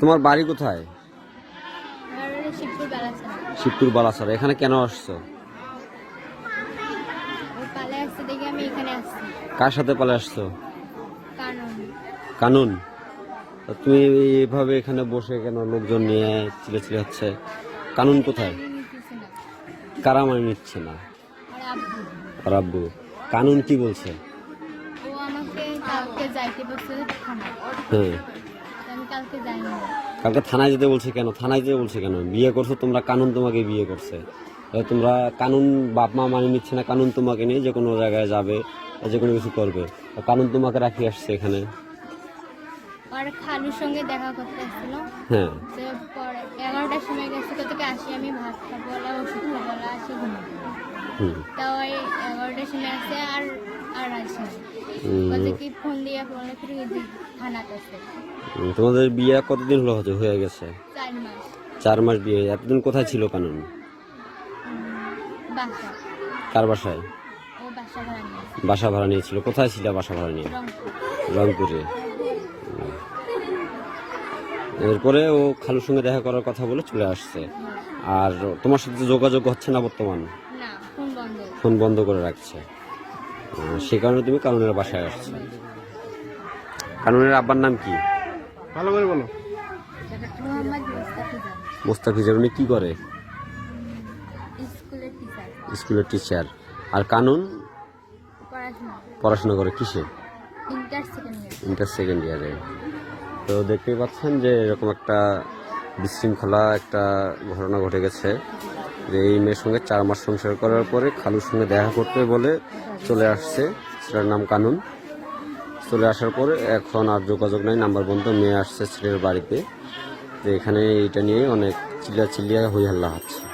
তোমার বাড়ি কোথায়? শিবপুর বালাসার। এখানে কেন আসছো? কার সাথে পালে আসছো? কানুন। তুমি এভাবে এখানে বসে কেন লোকজন নিয়ে চিলে চিলে হচ্ছে? কানুন কোথায়? কারা মানে নিচ্ছে না? আর আব্বু। কানুন কি বলছে? হ্যাঁ। কালকে যাইনি কালকে থানায় যেতে বলছে কেন? থানায় যেতে বলছে কেন? বিয়ে করছ তোমরা কানুন তোমাকে বিয়ে করছে। তোমরা কানুন বাপ মা মানে নিচ্ছে না কানুন তোমাকে নিয়ে যে কোনো জায়গায় যাবে যে কোনো কিছু করবে। কানুন তোমাকে রাখি আসছে এখানে। আর খালুর সঙ্গে দেখা করতে আসছিল হ্যাঁ। পরে এগারোটার সময় গেছে কোথাকে আসি আমি ভাত খাব বলে ওষুধ খাব আসি ঘুমাবো সময় আসে আর আর হুম। কি ফোন দিয়ে বলে ফিরে থানাতে আছে তোমাদের বিয়ে কতদিন হলো হচ্ছে হয়ে গেছে? চার মাস। চার মাস বিয়ে এতদিন কোথায় ছিল কানুন? কার বাসায়? বাসা ভাড়া নিয়ে নিয়েছিল কোথায় ছিল বাসা ভাড়া নিয়ে? রংপুরে। এরপরে ও খালুর সঙ্গে দেখা করার কথা বলে চলে আসছে। আর তোমার সাথে যোগাযোগ হচ্ছে না বর্তমান। ফোন বন্ধ করে রাখছে। সে কারণে তুমি কানুনের বাসায় আসছো। কানুনের আব্বার নাম কি? ভালো করে বলো। মোহাম্মদ মোস্তাফিজার উনি কি করে? স্কুলের টিচার। আর কানুন? পড়াশোনা করে কিসে? Inter second year. Inter second ইয়ারে। তো দেখতেই পাচ্ছেন যে এরকম একটা বিশৃঙ্খলা একটা ঘটনা ঘটে গেছে। যে এই মেয়ের সঙ্গে চার মাস সংসার করার পরে খালুর সঙ্গে দেখা করতে বলে চলে আসছে, ছেলের নাম কানুন। চলে আসার পরে এখন আর যোগাযোগ নাই, নাম্বার বন্ধ, মেয়ে আসছে ছেলের বাড়িতে। যে এখানে এটা নিয়ে অনেক চিলিয়া চিল্লিয়া হইহাল্লা হচ্ছে।